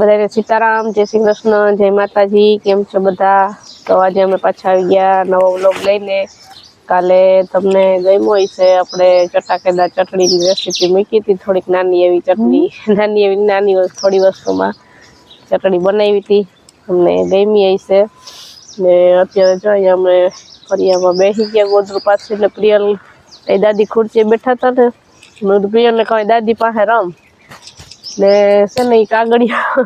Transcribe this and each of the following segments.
બધાને સીતારામ જય શ્રી કૃષ્ણ જય માતાજી કેમ છો બધા? તો આજે અમે પાછા આવી ગયા નવો વ્લોગ લઈને. કાલે તમને ગમ્યો હશે આપણે ચટાકેદાર ચટણીની રેસીપી મૂકી હતી થોડીક નાની એવી ચટણી. નાની એવી નાની થોડી વસ્તુમાં ચટણી બનાવી હતી. અમને ગમી હશે. ને અત્યારે જો અહીંયા અમે ફરિયામાં બેસી ગયા ગોદરું પાસે એટલે પ્રિયલ એ દાદી ખુરચીએ બેઠા હતા ને. પ્રિયલને કહે દાદી પાસે રમ. ને છે ને એ કાગળિયા?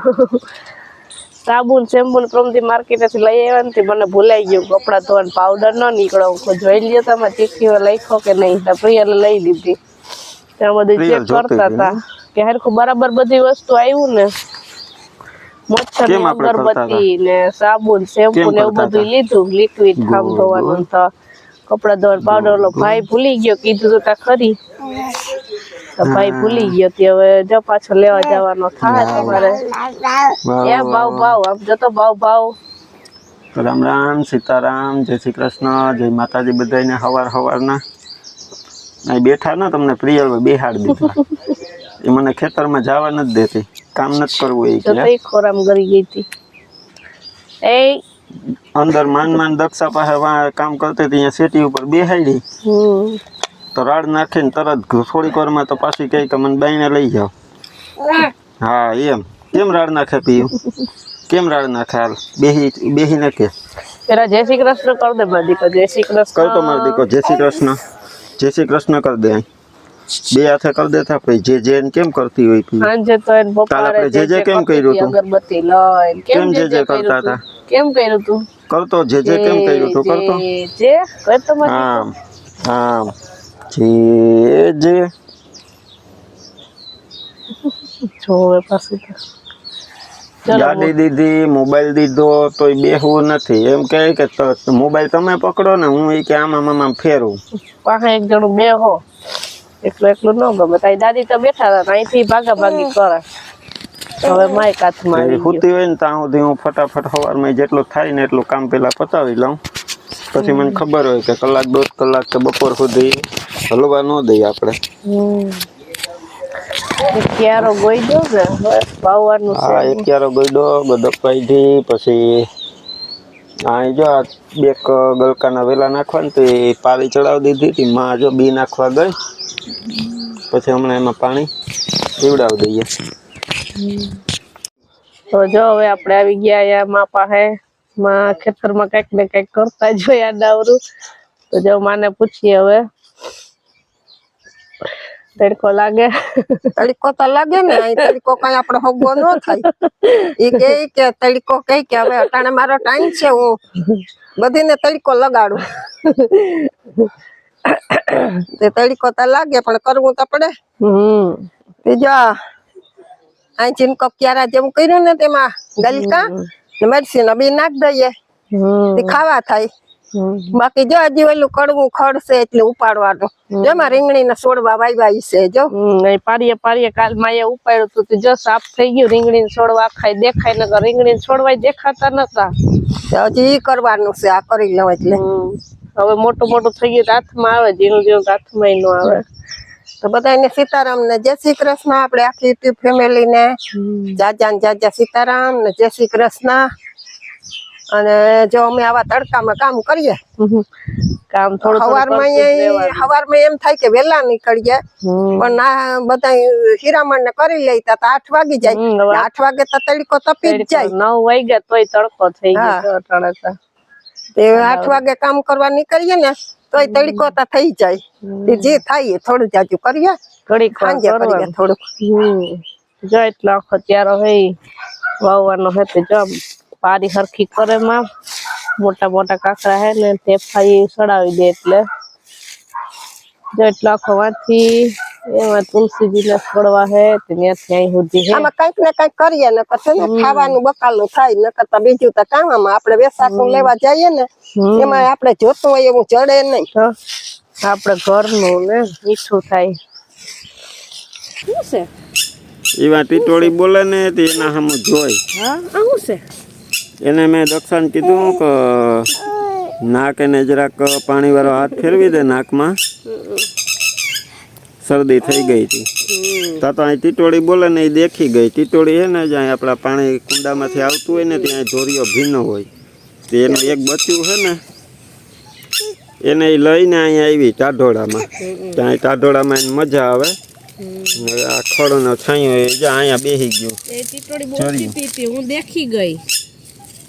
સાબુન શેમ્પુ પ્રમથી માર્કેટેથી લઈ આવ્યા મને ભૂલાઈ ગયું. કપડાં ધોવાનું પાવડર ન નીકળો. હું જોઈ લ્યો તમે ચીઠીઓ લખ્યો કે નહીં? તો પ્રિયલે લઈ લીધી. ત્યાં બધું ચેક કરતા હતી કે હરખું બરાબર બધી વસ્તુ આવ્યું ને. મચ્છરની અગરબત્તી ને સાબુન શેમ્પુ ને એવું બધું લીધું. લિક્વિડ ગોળ, ધોવાનું તો. કપડાં ધોવાનું પાવડર ઓલો ભાઈ ભૂલી ગયો. કીધું તા ખરી. તો ભાઈ ભૂલી ગયો તે હવે જો પાછો લેવા જવાનો થાય તમારે. એ ભાવ ભાવ આમ જતો ભાવ ભાવ. રામ રામ સીતારામ જય શ્રી કૃષ્ણ જય માતાજી બધાને હવાર હવારના. ના બેઠા ને તમને પ્રિય બેહાડ દીધા. એ મને ખેતરમાં જવા નથી દેતી. કામ નથી કરવું એ કે ખોરામ કરી ગઈ હતી. એ અંદર માન માન દક્ષા પાસે કામ કરતી હતી અહીંયા સેટી ઉપર બેહાડી તો રાડ નાખીને તરત થોડીક વારમાં તો પાછી કહી કે મને બાઈને લઈ જાઓ. હા. એમ. કેમ રાડ નાખે પીયું? કેમ રાડ નાખે હાલ? બેહી બેહી નાખે પેલા જય શ્રી કૃષ્ણ કર દે મારી દીકરો જય શ્રી કૃષ્ણ. કર તો મારી દીકરો જય શ્રી કૃષ્ણ. જય શ્રી કૃષ્ણ કર દે બે હાથે કર દેતા પછી જે જે ને કેમ કરતી હોય પી સાંજે તો એને કાલ બપોરે આપણે જે જે કેમ કર્યું તું? અગરબત્તી લઈ. કેમ જે જે કરતા હતા? કેમ કર્યું તું? કરતો જે જે કેમ કર્યું તું કરતો જે જે કરતો મારી હા આમ જે જે જો હવે પાછું તો. ગાડી દીધી મોબાઈલ દીધો તોય બેહવું નથી. એમ કહે કે મોબાઈલ તમે પકડો ને હું એ કે આમાં આમ ફેરું. પાસે એક જણું બે હો એકલું એકલું ન ગમે. તારી દાદી તો બેઠા હતા અહીંથી ભાગા ભાગી કરે. હવે માય કાથમાં હુતી હોય ને ત્યાં સુધી હું ફટાફટ સવારમાં જેટલું થાય ને એટલું કામ પેલા પતાવી લઉં. પછી મને ખબર હોય કે કલાક દોઢ કલાક કે બપોર સુધી હલવા ન દઈએ આપણે. ક્યારો ગોઈ દો ને હવે વાવવાનું આ છે. એક ક્યારો ગયડો ગદક પછી આ જો આ બે ગલકાના વેલા નાખવા ને તો એ પાળી ચડાવી દીધી હતી માં જો બી નાખવા ગઈ પછી હમણાં એમાં પાણી પીવડાવી દઈએ. તો જો હવે આપણે આવી ગયા મા પાસે માં ખેતરમાં કંઈક ને કંઈક કરતા જોયા ડાવરું. તો જો માને પૂછીએ હવે. તડકો લાગે? તડકો તો લાગે ને તડકો કઈ આપડે હોગો ન થાય. ઈ કે કે તડકો કઈ કે હવે અટાણે મારો ટાઈમ છે હું બધીને તડકો લગાડું. તે તડકો તો લાગે પણ કરવું તો પડે. હમ. બીજો આ ચીનકો ક્યારા જેવું કર્યું ને તેમાં ગલકા? ને ના બી નાખ દઈએ. ખાવા થાય. બાકી જો હજી ઓલું કડવું ખડશે એટલે ઉપાડવાનું. જો માં રીંગણી ના સોડવા વાવ્યા છે જો. પારીએ પારીએ કાલ માએ ઉપાડ્યું તું તે જો સાફ થઈ ગયું રીંગણી છોડવા ખાઈ દેખાય નકર રીંગણી છોડવાય દેખાતા નતા. હજી ઈ કરવાનું છે આ કરી લઉં એટલે. હવે મોટું મોટું થઈ ગયું હાથમાં આવે ઝીણું ઝીણું હાથમાં ન આવે. તો બધાને સીતારામ ને જય શ્રી કૃષ્ણ આપણે આખી યુટ્યુબ ફેમિલી ને જાજા ને જાજા સીતારામ ને જય શ્રી કૃષ્ણ. અને જો અમે આવા તડકામાં કામ કરીએ. કામ થોડું રહેવાનું. સવારમાં એમ થાય કે વહેલા નીકળીએ પણ ના બધા હીરામણ ને કરી લેતા તો આઠ વાગી જાય. આઠ વાગે તો તડકો તપી જ જાય. નવ વાગ્યા તોય તડકો થઈ ગયો આઠ વાગે કામ કરવા નીકળીએ ને તોય તડકો તો થઈ જાય. જે થાય એ થોડું જાજુ કરીએ. થોડીક સાંજે કરીએ થોડુંક. હમ. જો એટલો આખો ત્યારો હોય વાવવાનો હે તો જો પારી હરખી કરે માં મોટા મોટા કાકરા હે ને તે ફાઈ સડાવી દે એટલે. જો એટલો આખો વાંચી એમાં તુલસીજી ના છોડવા હે તે ત્યાંથી સુધી હે. આમાં કંઈક ને કંઈક કરીએ ને પછી ને ખાવાનું બકાલું થાય ન કરતા બીજું તો કામમાં આપણે વેસાકું લેવા જઈએ ને એમાં આપણે જોતું હોય એવું જડે નહીં. તો આપણે ઘરનું ને મીઠું થાય. શું છે? એવા ટીટોળી બોલે ને તે એના સામે જોઈ હા શું છે? એને મેં દક્ષણ કીધું કે નાક એને જરાક પાણી વાળો હાથ ફેરવી દે નાકમાં. શરદી થઈ ગઈ હતી. તો તો અહીં ટીટોળી બોલે ને એ દેખી ગઈ. ટીટોળી છે ને જ્યાં આપણા પાણી કુંડામાંથી આવતું હોય ને ત્યાં ધોરીઓ ભીનો હોય. તો એનું એક બચ્યું છે ને એને એ લઈને અહીંયા આવી ટાઢોળામાં. ત્યાં ટાઢોળામાં એને મજા આવે. આ ખડોનો છાંયો એ જ્યાં અહીંયા બેસી ગયો. એ ટીટોડી બોલતી હતી હું દેખી ગઈ.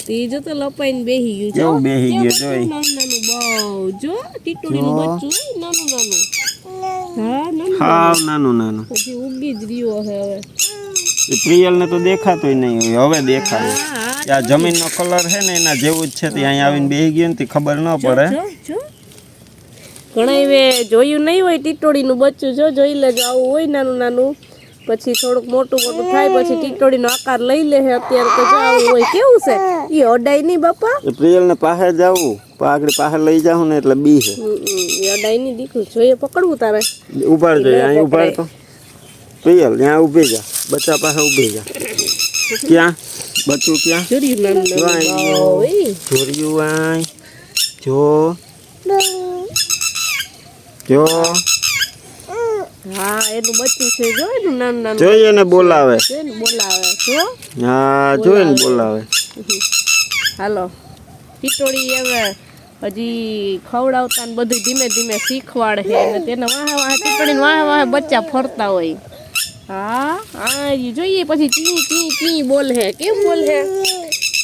તે જો તો લપાઈને બેહી ગયું. કેવું બેસી ગયું જોઈ. નાનું નાનું બહુ. જો ટીટોડીનું બચ્ચું નાનું નાનું નાનું હાવ નાનું નાનું. પછી ઉગી જ રહ્યો છે હવે. એ પ્રિયલને તો દેખાતોય નહીં હવે દેખાય. આ જમીનનો કલર છે ને એના જેવું જ છે તે અહીંયા આવીને બેસી ગયો ને તે ખબર ન પડે. ઘણા જોયું નહીં હોય ટીટોડીનું બચ્ચું જો જોઈ લેજો. આવું હોય નાનું નાનું. પછી થોડુંક મોટું મોટું થાય પછી ટીટોડીનો આકાર લઈ લે અત્યારે તો જવું હોય કેવું છે? એ અડાય નહીં બાપા. પ્રિયલ ને પાસે જવું. આગળ પાસે લઈ જાવ ને એટલે બી છે એ અડાય નહીં દીકરું. જોઈએ પકડવું તારે. ઉભાડ જોઈએ અહીં ઉભાડ તો. પ્રિયલ ત્યાં ઊભી જા. બચ્ચા પાસે ઊભી જા. ક્યાં? બચ્ચું ક્યાં. જોરિયું આય. જો. જો. હા એનું બચ્ચું છે જો એનું નાનું નાનું? જોઈએ ને બોલાવે. છે ને બોલાવે જો. હા બોલાવે. હાલો. ટીટોડી હવે હજી ખવડાવતા ને બધું ધીમે ધીમે શીખવાડે છે. અને તેને વાહે વાહે ટીટોડીને વાહ વાહે બચ્ચા ફરતા હોય. હા હા જોઈએ પછી ચી ચી ચી બોલ હે. કેમ બોલ હે?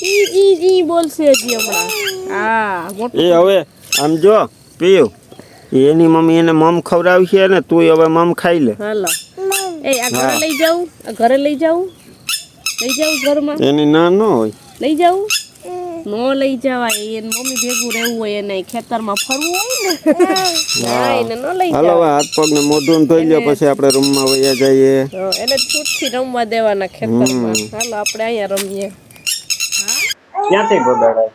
ઈ ઈ ચી બોલશે હજી હમણાં. હા એ હવે આમ જો પીયું. એની મમ્મી એને મમ ખવડાવી છે ને તું હવે મમ ખાઈ લે. હાલો. એ આ ઘરે લઈ જાઉં? આ ઘરે લઈ જાઉં? લઈ જાઉં ઘરમાં? એની ના ન હોય. લઈ જાઉં? નો લઈ જવાય. એને મમ્મી ભેગું રહેવું હોય એને ખેતરમાં ફરવું હોય ને. ના એને ન લઈ હાલો હાથ પગ ને મોઢું ધોઈ લ્યો પછી આપણે રૂમમાં વયા જઈએ. જાવ એને છૂટથી રમવા દેવાના ખેતરમાં. હાલો આપણે અહીંયા રમીએ. ક્યાંથી બગાડાય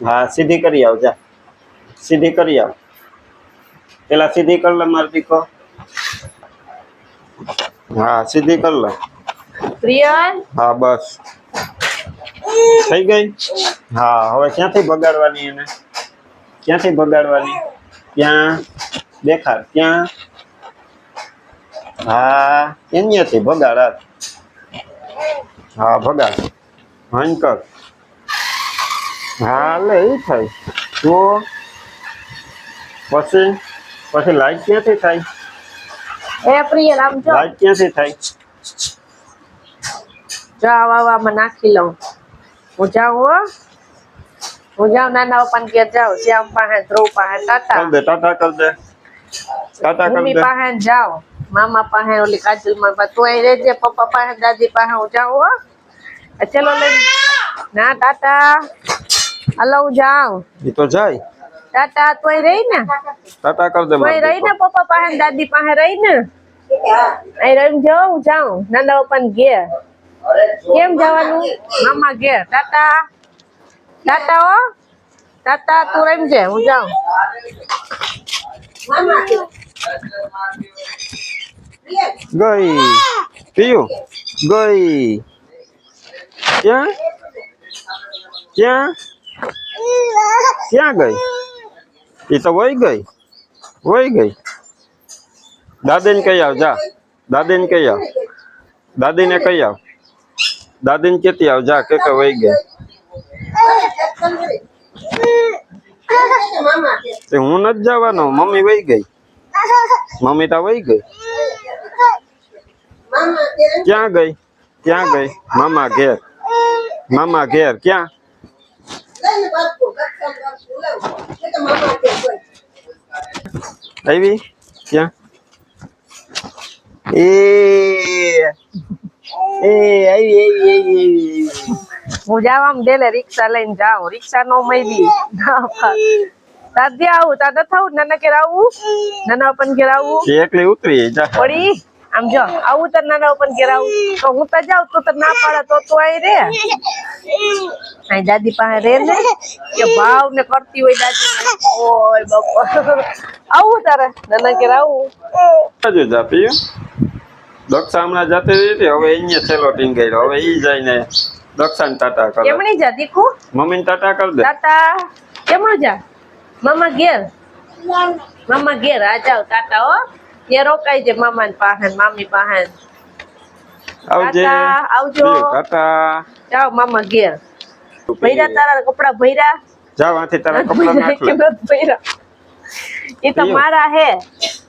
હા સીધી કરી આવ જા. સીધી કરી આવ. પેલા સીધી કર લે માર દીકો. હા સીધી કર લે. પ્રિયન હા બસ. થઈ ગઈ? હા હવે ક્યાંથી બગાડવાની એને? ક્યાંથી બગાડવાની? ત્યાં દેખાડ ત્યાં હા એનીથી બગાડ હાથ. હા બગાડ ભયંકર હા લે એ થાય. તો પછી? પછી લાઈટ ક્યાંથી થાય? એ પ્રિય જો. લાઈટ ક્યાંથી થાય? જો આવામાં નાખી લઉં. હું જાઉં હો. હું જાઉં નાના પપ્પાને ઘેર જાઉં. શ્યામ પાસે ધ્રુવ પાસે ટાટા કર દે ટાટા કર દે. ટાટા કર દે. પાસે જાઉં. મામા પાસે ઓલી કાજલમાં માં તું અહીં રહેજે પપ્પા પાસે દાદી પાસે હું જાઉં હો. ચલો લઈ ના ટાટા હલો હું જાઉં. એ તો જાય. ટાટા તોય રહી ને ટાટા કર દે રહી ને પપ્પા પાસે દાદી પાસે રહી ને અહીં રહીને જાઉં હું જાઉં. નાના પપ્પાને ઘેર. કેમ જવાનું? મામા ઘેર. ટાટા ટાટા ઓ ટાટા તું છે હું જાઉં. ગઈ. પીયું? ગઈ. ક્યાં? ક્યાં? ક્યાં ગઈ? એ તો વહી ગઈ. વહી ગઈ. દાદીને કહી આવ, જા. દાદીને કહી આવ. દાદીને કહી આવ. દાદીને કેતી આવ, જા, કે કે વહી ગઈ. તે હું નથી જવાનો, મમ્મી વહી ગઈ. મમ્મી તો વહી ગઈ. ક્યાં ગઈ? ક્યાં ગઈ? મામા ઘેર. મામા ઘેર. ક્યાં? આવી ક્યાં એ એ આવી આવી આવી હું જાવામ ડેલે રિક્ષા લઈને જાઉં. રિક્ષા નો મળી તાર આવું તાર થવું? નાના ઘેર આવું? નાના પણ ઘેર આવું? એકલી ઉતરી જા. પડી આમ જો આવું તાર નાના પણ ઘેર આવું. તો હું તો જાઉં તું તો ના પાડે તો તું આઈ રે. અહીં દાદી પાસે રે ને કે ભાવ ને કરતી હોય દાદી ઓય બાપા. આવું તારે નાના ઘેર આવું. બાજુ જા દક્ષા હમણાં જતી હતી હવે અહીંયા છેલ્લો ટીંગાઈ હવે ઈ જઈને દક્ષાને ટાટા કરે. કેમણી જા દીકુ? મમ્મીને ટાટા કર દે. ટાટા. કેમણું જા? મામા ઘેર? મામા ઘેર આ જાવ તાતા હો. ત્યાં રોકાઈ છે મામા પાસે મામી પાસે આવજે. આવજો. ટાટા. જાવ મામા ઘેર. ભૈરા તારા કપડા ભૈરા જાવ આથી તારા કપડા નાખ લે. ભૈરા એ તો મારા હે.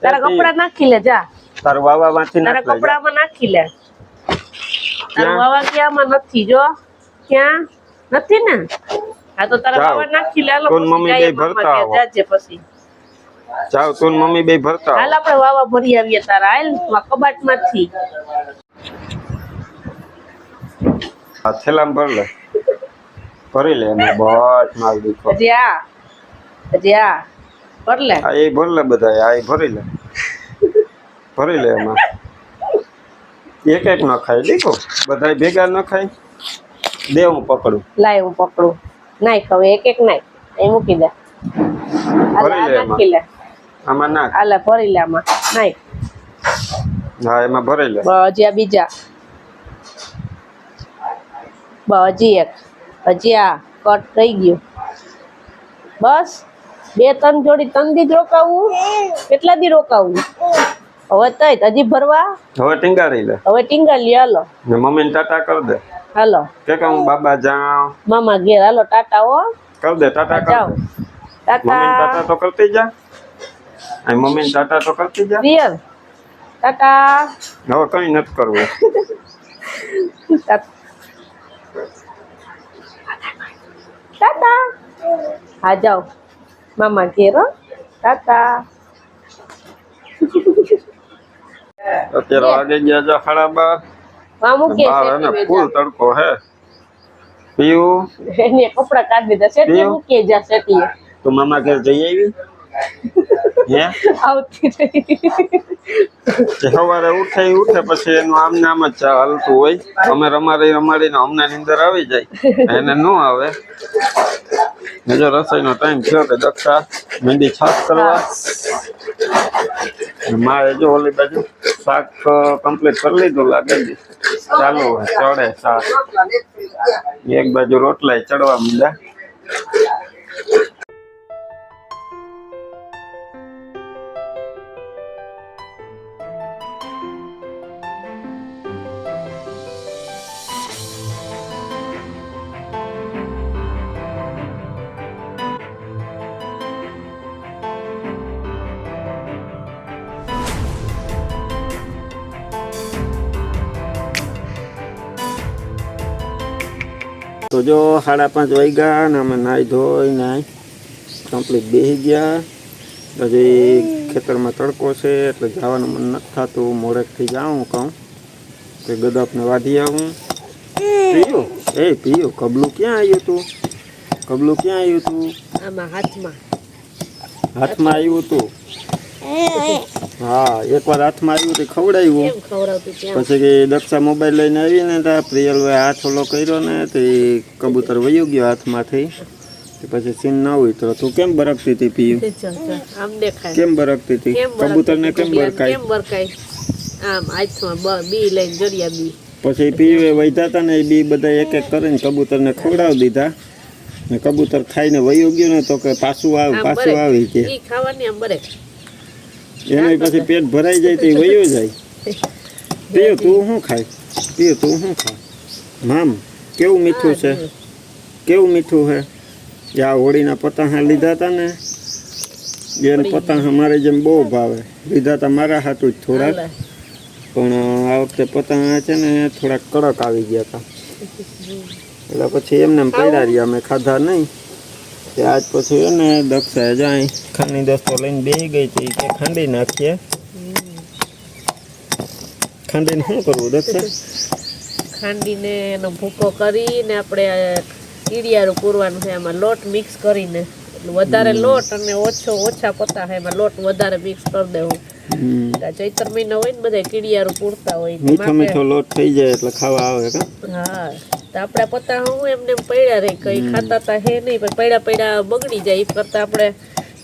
તારા કપડા નાખી લે જા. તારા વાવા માંથી નાખ તારા જા. કપડામાં નાખી લે. તારા ક્યાં? વાવા ક્યાંમાં નથી જો. ક્યાં? નથી ને? હા તો તારા જાઓ. વાવા નાખી લે લો મમ્મી મામા ભરતા આવો. જાજે પછી. જાવ તું મમ્મી બે ભરતા હાલ આપણે વાવા ભરી આવીએ તારા. હાલ કબાટમાંથી આ થેલામ ભર લે. ભરી લે એમાં બસ માલ દીખો જ્યા જ્યા ભર લે. આ એ ભર લે બધા આ એ ભરી લે. ભરી લે એમાં. એક એક ન ખાય દીખો બધા ભેગા ન ખાય. દે હું પકડું. લાય હું પકડું. નાખ હવે એક એક નાખ એ મૂકી દે. ભરી લે એમાં. નાખી લે આમાં નાખ હાલે ભરી લે આમાં નાખ હા એમાં ભરી લે બ હજી આ બીજા બ હજી એક હજી આ કટ થઈ ગયું બસ બે ત્રણ જોડી ત્રણ દી જ રોકાવું કેટલા દી રોકાવું હવે તઈ હજી ભરવા હવે ટીંગારી લે હવે ટીંગાલી હાલો ને મમ્મીને ટાટા કર દે હાલો કે કે હું બાબા જાઉં મામા ઘેર હાલો ટાટા હો કર દે ટાટા કર જાઓ દે મમ્મીને ટાટા ટાટા તો કરતી જા આ મમ્મીને ટાટા તો કરતી જા રિયલ? ટાટા. હવે કઈ નથી કરવું. ટાટા. હા જાઓ. મામા ઘેર ટાટા. અત્યારે વાગે ગયા જો સાડા બાર. મામુ કે છે ફૂલ તડકો હે. પીવું? એને કપડા કાઢી દીધા છે પીવું? મૂકીએ જા શેઠીએ તો મામા ઘેર જઈ આવી હે? આવતી રહી. સવારે ઉઠે ઉઠે પછી એનું આમ ને આમ જ હાલતું હોય. અમે રમાડી રમાડીને અમને નીંદર આવી જાય. એને ન આવે. બીજો રસોઈનો ટાઈમ થયો કે દક્ષા મહેંદી છાશ કરવા. મારે જો ઓલી બાજુ શાક કમ્પ્લીટ કરી લીધું લાગે ચાલુ ચડે શાક. એક બાજુ રોટલા ચડવા માંડ્યા. તો જો સાડા પાંચ વાગ્યા ને અમે નાહી ધોઈ નાહી કમ્પ્લીટ બેસી ગયા. હજી ખેતરમાં તડકો છે એટલે જવાનું મન નથી થતું. મોડેકથી જાઉં કહું કે ગદપને વાઢી આવું. પીયું? એ પીયું. કબલું ક્યાં આવ્યું તું? કબલું ક્યાં આવ્યું તું? આમાં હાથમાં. હાથમાં આવ્યું તું? હા એકવાર હાથમાં આવ્યું તે ખવડાવ્યું. પછી કે દક્ષા મોબાઈલ લઈને આવીને ત્યાં પ્રિયલભાઈ હાથ ઓલો કર્યો ને તે કબૂતર વયું ગયો હાથમાંથી. તે પછી સીન ના હોય તો તું કેમ બરકતી હતી પીયું? કેમ બરકતી હતી કબૂતરને કેમ? બરકાય? આમ હાથમાં બી લઈને જડિયા બી. પછી પીયું એ વૈધા હતા ને એ બી બધા એક એક કરીને કબૂતરને ખવડાવી દીધા. ને કબૂતર ખાઈને વયું ગયું ને તો કે પાછું આવ પાછું આવી કે ખાવાની આમ બરે. એને પછી પેટ ભરાઈ જાય તો એ વયું જાય. પીઓ તું શું ખાય? પીઓ તું શું ખાય? મામ કેવું મીઠું છે? કેવું મીઠું છે? જે આ હોળીના પતંગા લીધા હતા ને. એને પતંગ મારે જેમ બહુ ભાવે. લીધા હતા મારા હાથું જ થોડાક. પણ આ વખતે પતંગા છે ને થોડાક કડક આવી ગયા હતા એટલે પછી એમને એમ પડ્યા રહ્યા અમે ખાધા નહીં. આજ પછી એને દક્ષાએ જાય ખાંડની દસ્તો લઈને બેસી ગઈ હતી કે ખાંડી નાખીએ. ખાંડીને શું કરવું દક્ષા ખાંડીને એનો ભૂકો કરીને આપણે કીડિયારું પૂરવાનું છે. એમાં લોટ મિક્સ કરીને. એટલે વધારે લોટ અને ઓછો ઓછા પતા છે. એમાં લોટ વધારે મિક્સ કરી દેવું. ચૈતર મહિના હોય ને બધા કીડિયારું પૂરતા હોય મીઠો મીઠો લોટ થઈ જાય એટલે ખાવા આવે કા? હા. તો આપણા પત્તા હું એમને પડ્યા રહી કઈ ખાતા તા હે નહીં પણ પડ્યા પડ્યા બગડી જાય. એ કરતા આપણે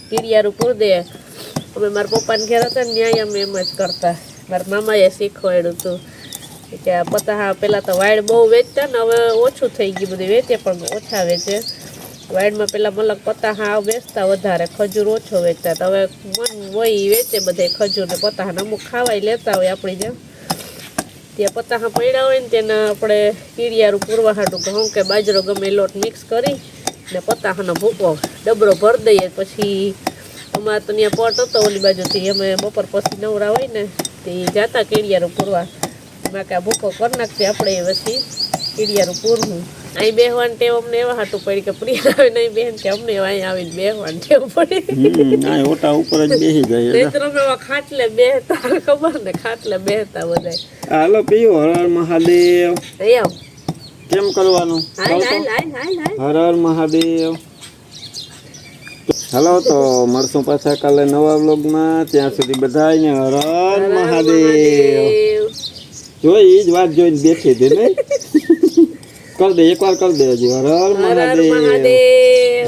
કીડિયારું પૂર દે. અમે મારા પપ્પાને ઘેર હતા ને ન્યાય અમે એમ જ કરતા. મારા મામાએ શીખવાડ્યું હતું કે આ પતાહા પહેલાં તો વાડ બહુ વેચતા ને હવે ઓછું થઈ ગયું બધું. વેચે પણ ઓછા વેચે. વાડમાં પેલા મલક પતાહા વેચતા વધારે ખજૂર ઓછો વેચતા. તો હવે મન હોય વેચે બધે ખજૂર ને પતાહાને અમુક ખાવાય લેતા હોય આપણી જેમ. ત્યાં પતાહા પડ્યા હોય ને તેને આપણે કીડિયારું પૂરવા હાટું ઘઉં કે બાજરો ગમે લોટ મિક્સ કરી ને પતાહાનો ભૂકો ડબરો ભરી દઈએ. પછી અમારે તો ત્યાં પટ હતો ઓલી બાજુથી. અમે બપોર પછી નવરા હોય ને તે જાતા કીડિયારું પૂરવા. એમાં કે ભૂકો કરી નાખતી આપણે એ પછી કીડિયારું પૂરવું. અહીં બેહવાન ટેવ અમને એવા હાટું પડી કે પ્રિયા આવે નહીં બેન કે અમને અહીં આવીને બેહવાન ટેવ પડી. ઓટા ઉપર જ બેસી જાય એટલે. અમે ખાટલે બેહતા ખબર ને ખાટલે બેહતા બધા હાલો પીયો હર મહાદેવ. કેમ કરવાનું? હર હર મહાદેવ. હાલો તો મળશું પાછા કાલે નવા વ્લોગમાં. ત્યાં સુધી બધાને હર હર મહાદેવ. જોઈ એ જ વાત જોઈને દેખી હતી ને કર દે એકવાર કર દે હજી હર હર મહાદેવ.